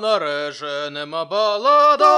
переженемо балада.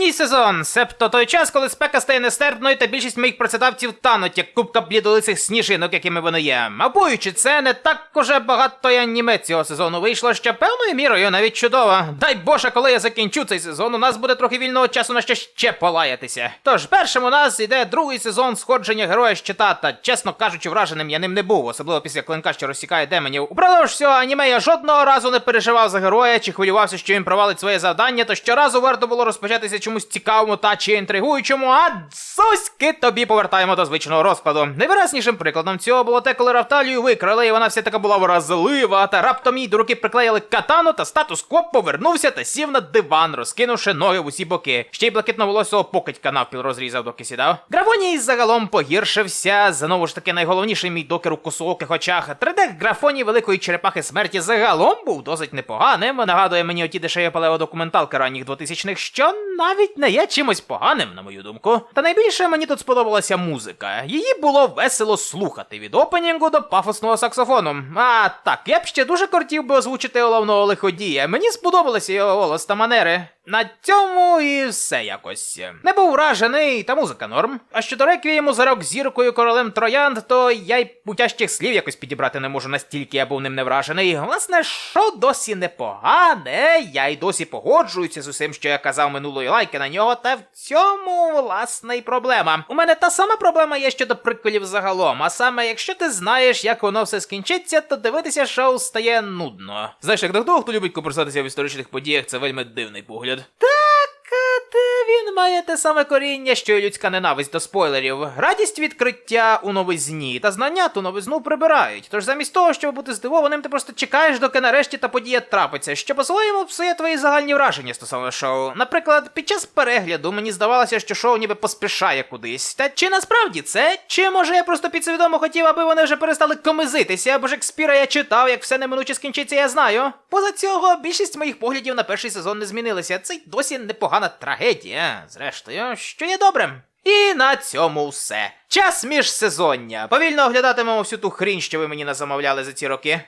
Літній сезон, себто той час, коли спека стає нестерпною, та більшість моїх працедавців тануть, як кубка блідолицих сніжинок, якими вони є. Мабуючи, це не так уже багато й аніме цього сезону вийшло, що певною мірою навіть чудово. Дай Боже, коли я закінчу цей сезон, у нас буде трохи вільного часу на що ще полаятися. Тож першим у нас іде другий сезон сходження героя щита, та чесно кажучи, враженим я ним не був, особливо після клинка, що розсікає демонів. Упродовж всього аніме я жодного разу не переживав за героя чи хвилювався, що він провалить своє завдання, то щоразу варто було розпочатися чомусь цікавому та чи інтригуючому, а зоськи тобі повертаємо до звичного розкладу. Найвиразнішим прикладом цього було те, коли Рафталію викрали, і вона вся така була вразлива, та раптом їй до руки приклеїли катану, та статус-кво повернувся та сів на диван, розкинувши ноги в усі боки. Ще й блакитноволосого покидька навпіл розрізав, доки сідав. Графоній загалом погіршився. Знову ж таки, найголовніший мій докер у косооких очах. 3D графоній великої черепахи смерті загалом був досить непоганим. Нагадує мені оті дешеві палеодокументалки ранніх 2000-х, що навіть не є чимось поганим, на мою думку. Та найбільше мені тут сподобалася музика. Її було весело слухати від опенінгу до пафосного саксофону. А так, я б ще дуже кортів би озвучити головного лиходія. Мені сподобалися його голос та манери. На цьому і все якось. Не був вражений, та музика норм. А щодо реквієму за рок зіркою королем троянд, то я й путящих слів якось підібрати не можу настільки я був ним не вражений. Власне, що досі непогане, я й досі погоджуюся з усім, що я казав минулої лайки на нього, та в цьому власне й проблема. У мене та сама проблема є щодо приколів загалом. А саме, якщо ти знаєш, як воно все скінчиться, то дивитися шоу стає нудно. Знаєш, як до того, хто любить копирсатися в історичних подіях, це вельми дивний погляд. Те він має те саме коріння, що й людська ненависть до спойлерів. Радість відкриття у новизні та знання ту новизну прибирають. Тож замість того, щоб бути здивованим, ти просто чекаєш, доки нарешті та подія трапиться, що по-своєму псує твої загальні враження стосовно шоу. Наприклад, під час перегляду мені здавалося, що шоу ніби поспішає кудись. Та чи насправді це? Чи може я просто підсвідомо хотів, аби вони вже перестали комизитися, бо Шекспіра я читав, як все неминуче скінчиться, я знаю. Поза цього, більшість моїх поглядів на перший сезон не змінилися. Це й досі непогана трагедія, зрештою, що є добрим. І на цьому все. Час міжсезоння. Повільно оглядатимемо всю ту хрінь, що ви мені назамовляли за ці роки.